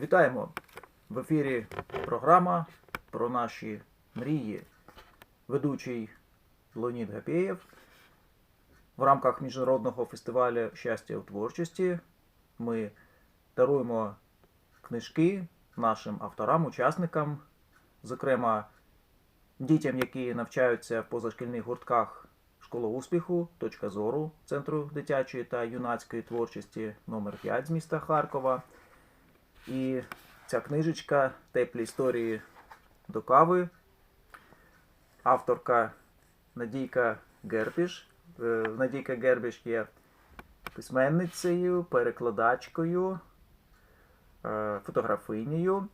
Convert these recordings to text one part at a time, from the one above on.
Вітаємо! В ефірі програма про наші мрії. Ведучий Леонід Гапєєв. В рамках міжнародного фестивалю щастя у творчості ми даруємо книжки нашим авторам, учасникам, зокрема дітям, які навчаються в позашкільних гуртках Школа успіху, точка зору Центру дитячої та юнацької творчості номер 5 з міста Харкова. І ця книжечка Теплі історії до кави. Авторка Надійка Гербіш. Е, Надійка Гербіш є письменницею, перекладачкою, е, фотографинею,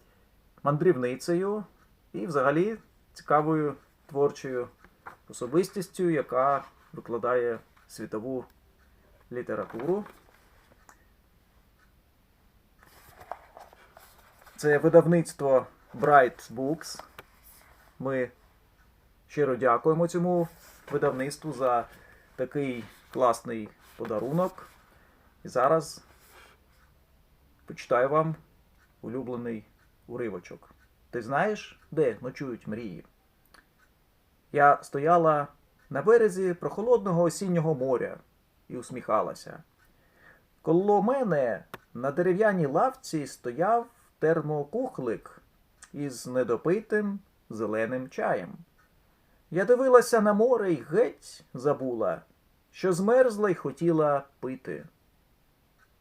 мандрівницею і взагалі цікавою творчою особистістю, яка викладає світову літературу. Це видавництво Bright Books. Ми щиро дякуємо цьому видавництву за такий класний подарунок. І зараз почитаю вам улюблений уривочок. Ти знаєш, де ночують мрії? Я стояла на березі прохолодного осіннього моря і усміхалася. Коло мене на дерев'яній лавці стояв термокухлик із недопитим зеленим чаєм. Я дивилася на море й геть забула, що змерзла й хотіла пити.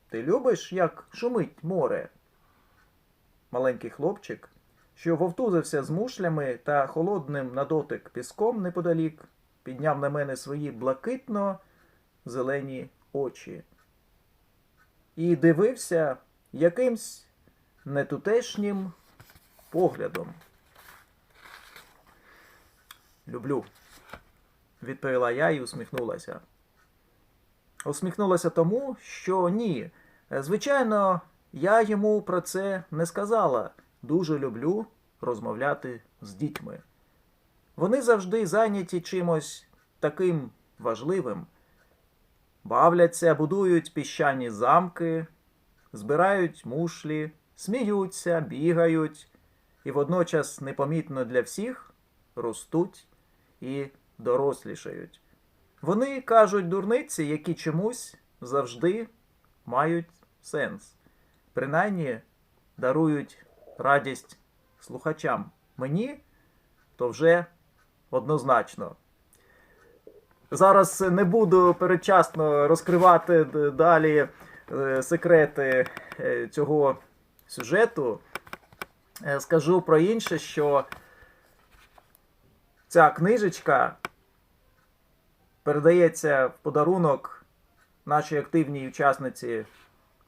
Ти любиш, як шумить море? Маленький хлопчик, що вовтузився з мушлями та холодним на дотик піском неподалік, підняв на мене свої блакитно зелені очі і дивився якимсь нетутешнім поглядом. Люблю, відповіла я і усміхнулася. Усміхнулася тому, що ні. Звичайно, я йому про це не сказала. Дуже люблю розмовляти з дітьми. Вони завжди зайняті чимось таким важливим. Бавляться, будують піщані замки, збирають мушлі, сміються, бігають і водночас непомітно для всіх ростуть і дорослішають. Вони кажуть дурниці, які чомусь завжди мають сенс. Принаймні дарують радість слухачам. Мені то вже однозначно. Зараз не буду передчасно розкривати далі е, секрети е, цього сюжету. Е, Скажу про інше, що ця книжечка передається в подарунок нашій активній учасниці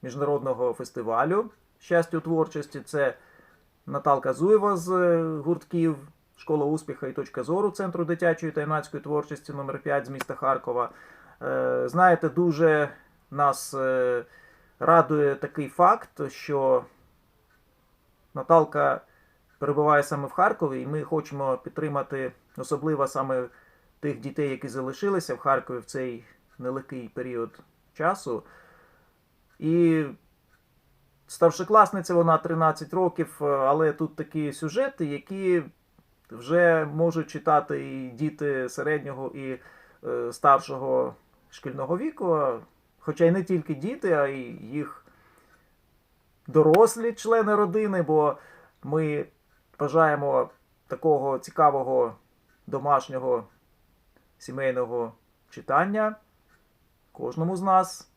міжнародного фестивалю щастя у творчості. Це Наталка Зуєва з е, гуртків Школа успіха і точка зору Центру дитячої та юнацької творчості номер 5 з міста Харкова. Е, Знаєте, дуже нас радує такий факт, що Наталка перебуває саме в Харкові, і ми хочемо підтримати особливо саме тих дітей, які залишилися в Харкові в цей нелегкий період часу. І старшокласниця вона 13 років, е, але тут такі сюжети, які вже можуть читати і діти середнього і е, старшого шкільного віку. Хоча й не тільки діти, а й їх дорослі члени родини, бо ми бажаємо такого цікавого домашнього сімейного читання кожному з нас.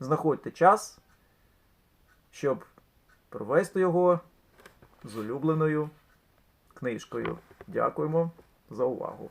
Знаходьте час, щоб провести його з улюбленою книжкою. Дякуємо за увагу.